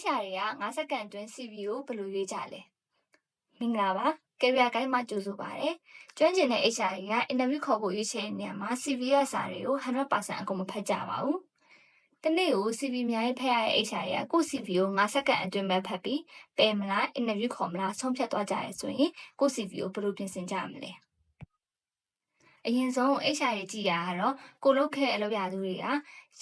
HR တွေက9စက္ကန့်အတွင်း CV ကိုဘယ်လိုရွေးကြလဲမင်္ဂလာပါ career guide မှာကြိုဆိုပါရစေကျွမ်းကျင်တဲ့ HR တွေက interview ခေါ်ဖို့ရွေးချယ်တဲ့နေရာမှာ CV ရဲ့စာတွေကို100%အကုန်မဖတ်ကြပါဘူးတနေ့ကို CV အများကြီးဖတ်ရတဲ့ HR တွေကကိုယ့် CV ကို9စက္ကန့်အတွင်းပဲဖတ်ပြီးပယ်မလား interview ခေါ်မလားဆုံးဖြတ်သွားကြရဲဆိုရင်ကိုယ့် CV ကိုဘယ်လိုပြင်ဆင်ကြမလဲအရင်ဆုံး HR တွေကြည့်ရတာကတော့ကိုလုတ်ခဲ့တဲ့အလုပ်ရသူတွေက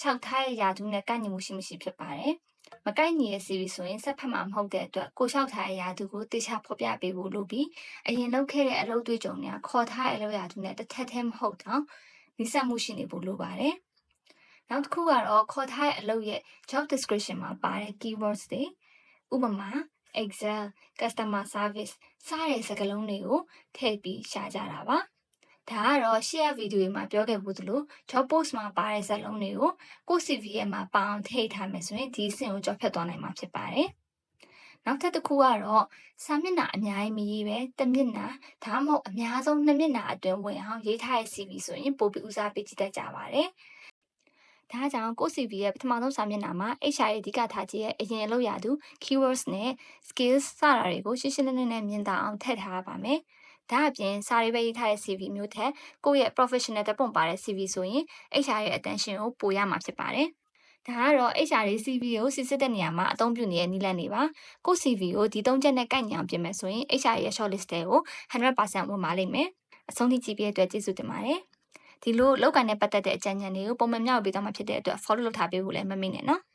၆ထားရဲ့ယာသူနဲ့ကန့်ညီမှုရှိမရှိဖြစ်ပါတယ်။ မကိုက်ညီရဲ့ CV ဆိုရင်ဆက်ဖက်မှာမဟုတ်တဲ့အတွက်ကိုလျှောက်ထားတဲ့ယာသူကိုတေချာဖော်ပြပေးဖို့လိုပြီးအရင်လုပ်ခဲ့တဲ့အလုပ်တွေးကြုံတွေကခေါ်ထားတဲ့အလုပ်ရသူနဲ့တစ်ထက်တည်းမဟုတ်တော့နိစက်မှုရှိနေဖို့လိုပါတယ်။နောက်တစ်ခုကတော့ခေါ်ထားတဲ့အလုပ်ရဲ့ job description မှာပါတဲ့ keywords တွေဥပမာ Excel, customer service စတဲ့စကားလုံးတွေကိုထည့်ပြီးရှာကြတာပါ။ ဒါကတော့ရှေ့ရဗီဒီယိုမှာပြောခဲ့ဘူးသလို job post မှာပါတဲ့ဇာတ်လုံးတွေကိုကိုယ့် CV ရဲ့မှာပါအောင်ထည့်ထားမယ်ဆိုရင်ဒီအဆင့်ကိုကြော်ဖြတ်သွားနိုင်မှာဖြစ်ပါတယ်။နောက်ထပ်တစ်ခုကတော့စာမျက်နှာအများကြီးမရေးပဲတစ်မျက်နှာဒါမှမဟုတ်အများဆုံးနှစ်မျက်နှာအတွင်းဝင်အောင်ရေးထားတဲ့ CV ဆိုရင်ပိုပြီးဦးစားပေးကြည့်တတ်ကြပါတယ်။ဒါကြောင့်ကို CV ရဲ့ပထမဆုံးစာမျက်နှာမှာ HR ရဲ့အဓိကထားခြင်းရဲ့အရင်အလုပ်ရသူ keywords နဲ့ skills စတာတွေကိုရှင်းရှင်းလင်းလင်းနဲ့မြင်သာအောင်ထည့်ထားပါမယ်။ ဒါအပြင်စာရေးပဲရေးထားတဲ့ CV မျိုးထက်ကိုယ့်ရဲ့ professional တက်ပုံပါတဲ့ CV ဆိုရင် HR ရဲ့ attention ကိုပိုရမှာဖြစ်ပါတယ်။ဒါကတော့ HR ရေး CV ကိုစစ်စစ်တဲ့နေရာမှာအသုံးပြုနေတဲ့နည်းလမ်းတွေပါ။ကိုယ့် CV ကိုဒီသုံးချက်နဲ့ကိုက်ညီအောင်ပြင်မယ်ဆိုရင် HR ရဲ့ shortlist တွေကို100%ဝင်ပါလိမ့်မယ်။အဆုံးထိကြည့်ပြီးတဲ့အတွက်ကျေးဇူးတင်ပါတယ်။ဒီလိုလောက်ကန်နဲ့ပတ်သက်တဲ့အကြံဉာဏ်တွေကိုပုံမှန်မြောက်ပေးသွားမှာဖြစ်တဲ့အတွက် follow လုပ်ထားပေးဖို့လည်းမမေ့နဲ့နော်။